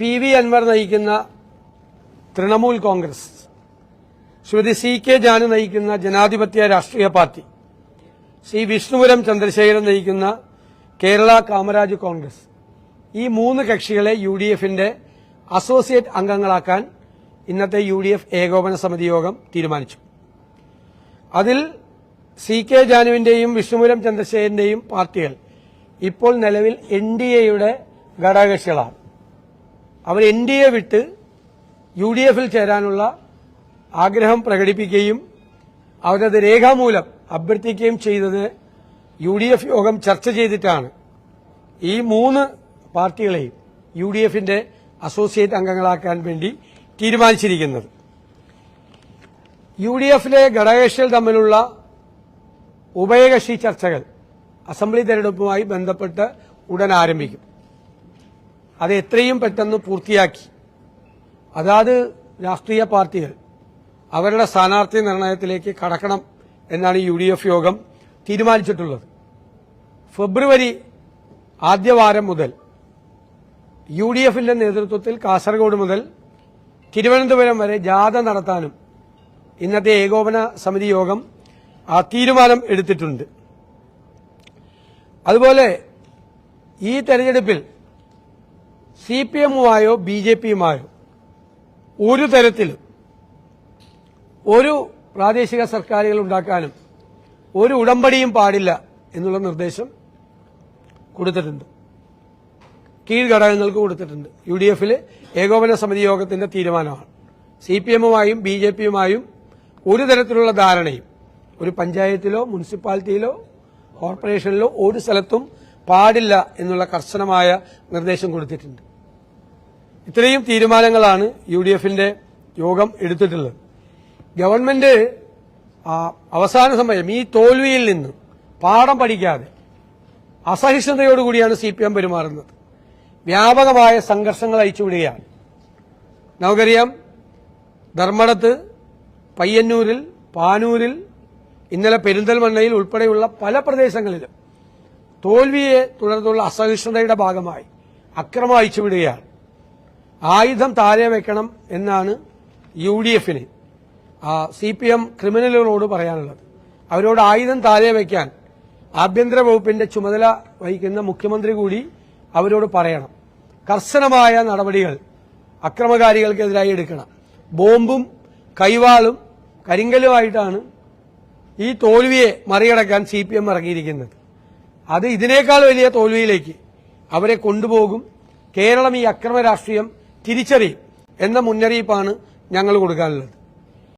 P V Anwar നയിക്കുന്ന Trinamool Congress Shrimati C K Janu നയിക്കുന്ന ജനാധിപത്യ രാഷ്ട്രീയ പാർട്ടി ശ്രീ വിഷ്ണുപുരം ചന്ദ്രശേഖരൻ നയിക്കുന്ന കേരള കാമരാജ് കോൺഗ്രസ് ഈ മൂന്ന് കക്ഷികളെ യു ഡി എഫിന്റെ അസോസിയേറ്റ് അംഗങ്ങളാക്കാൻ ഇന്നത്തെ യു ഡി എഫ് ഏകോപന സമിതി യോഗം തീരുമാനിച്ചു. അതിൽ സി കെ ജാനുവിന്റെയും വിഷ്ണുപുരം ചന്ദ്രശേഖരന്റെയും പാർട്ടികൾ ഇപ്പോൾ നിലവിൽ എൻ ഡി എയുടെ ഘടകകക്ഷികളാണ്. അവർ എൻ ഡി എ വിട്ട് യു ഡി എഫിൽ ചേരാനുള്ള ആഗ്രഹം പ്രകടിപ്പിക്കുകയും അവരത് രേഖാമൂലം അഭ്യർത്ഥിക്കുകയും ചെയ്തത് യു ഡി എഫ് യോഗം ചർച്ച ചെയ്തിട്ടാണ്. ഈ മൂന്ന് പാർട്ടികളെയും യു ഡി എഫിന്റെ അസോസിയേറ്റ് അംഗങ്ങളാക്കാൻ വേണ്ടി തീരുമാനിച്ചിരിക്കുന്നത്. യു ഡി എഫിലെ ഘടകകക്ഷികൾ തമ്മിലുള്ള ഉഭയകക്ഷി ചർച്ചകൾ അസംബ്ലി തെരഞ്ഞെടുപ്പുമായി ബന്ധപ്പെട്ട് ഉടൻ ആരംഭിക്കും. അത് എത്രയും പെട്ടെന്ന് പൂർത്തിയാക്കി. അതാത് രാഷ്ട്രീയ പാർട്ടികൾ അവരുടെ സ്ഥാനാർത്ഥി നിർണയത്തിലേക്ക് കടക്കണം എന്നാണ് യു ഡി എഫ് യോഗം തീരുമാനിച്ചിട്ടുള്ളത്. ഫെബ്രുവരി ആദ്യവാരം മുതൽ യു ഡി എഫിന്റെ നേതൃത്വത്തിൽ കാസർഗോഡ് മുതൽ തിരുവനന്തപുരം വരെ ജാഥ നടത്താനും ഇന്നത്തെ ഏകോപന സമിതി യോഗം ആ തീരുമാനം എടുത്തിട്ടുണ്ട്. അതുപോലെ ഈ തെരഞ്ഞെടുപ്പിൽ സി പി എമ്മുമായോ ബി ജെ പിയുമായോ ഒരു തരത്തിലും ഒരു പ്രാദേശിക സർക്കാരുകൾ ഉണ്ടാക്കാനും ഒരു ഉടമ്പടിയും പാടില്ല എന്നുള്ള നിർദ്ദേശം കൊടുത്തിട്ടുണ്ട്. കീഴ്ഘടകങ്ങൾക്ക് കൊടുത്തിട്ടുണ്ട്. യു ഡി എഫിൽ ഏകോപന സമിതി യോഗത്തിന്റെ തീരുമാനമാണ്. സി പി എമ്മുമായും ബി ജെ പിയുമായും ഒരു തരത്തിലുള്ള ധാരണയും ഒരു പഞ്ചായത്തിലോ മുനിസിപ്പാലിറ്റിയിലോ കോർപ്പറേഷനിലോ ഒരു സ്ഥലത്തും പാടില്ല എന്നുള്ള കർശനമായ നിർദ്ദേശം കൊടുത്തിട്ടുണ്ട്. ഇത്രയും തീരുമാനങ്ങളാണ് യു ഡി എഫിന്റെ യോഗം എടുത്തിട്ടുള്ളത്. ഗവൺമെന്റ് അവസാന സമയം ഈ തോൽവിയിൽ നിന്ന് പാഠം പഠിക്കാതെ അസഹിഷ്ണുതയോടുകൂടിയാണ് സി പി എം പെരുമാറുന്നത്. വ്യാപകമായ സംഘർഷങ്ങൾ അയച്ചുവിടുകയാണ് നമുക്കറിയാം ധർമ്മടത്ത് പയ്യന്നൂരിൽ പാനൂരിൽ ഇന്നലെ പെരിന്തൽമണ്ണയിൽ ഉൾപ്പെടെയുള്ള പല പ്രദേശങ്ങളിലും തോൽവിയെ തുടർന്നുള്ള അസഹിഷ്ണുതയുടെ ഭാഗമായി അക്രമം അയച്ചുവിടുകയാണ് ആയുധം താഴെ വെക്കണം എന്നാണ് യു ഡി എഫിന് സി പി എം ക്രിമിനലുകളോട് പറയാനുള്ളത്. അവരോട് ആയുധം താഴെ വയ്ക്കാൻ ആഭ്യന്തര വകുപ്പിന്റെ ചുമതല വഹിക്കുന്ന മുഖ്യമന്ത്രി കൂടി അവരോട് പറയണം. കർശനമായ നടപടികൾ അക്രമകാരികൾക്കെതിരായി എടുക്കണം. ബോംബും കൈവാളും കരിങ്കലുമായിട്ടാണ് ഈ തോൽവിയെ മറികടക്കാൻ സി പി എം ഇറങ്ങിയിരിക്കുന്നത്. അത് ഇതിനേക്കാൾ വലിയ തോൽവിയിലേക്ക് അവരെ കൊണ്ടുപോകും. കേരളം ഈ അക്രമ രാഷ്ട്രീയം തിരിച്ചറിയും എന്ന മുന്നറിയിപ്പാണ് ഞങ്ങൾ കൊടുക്കാനുള്ളത്.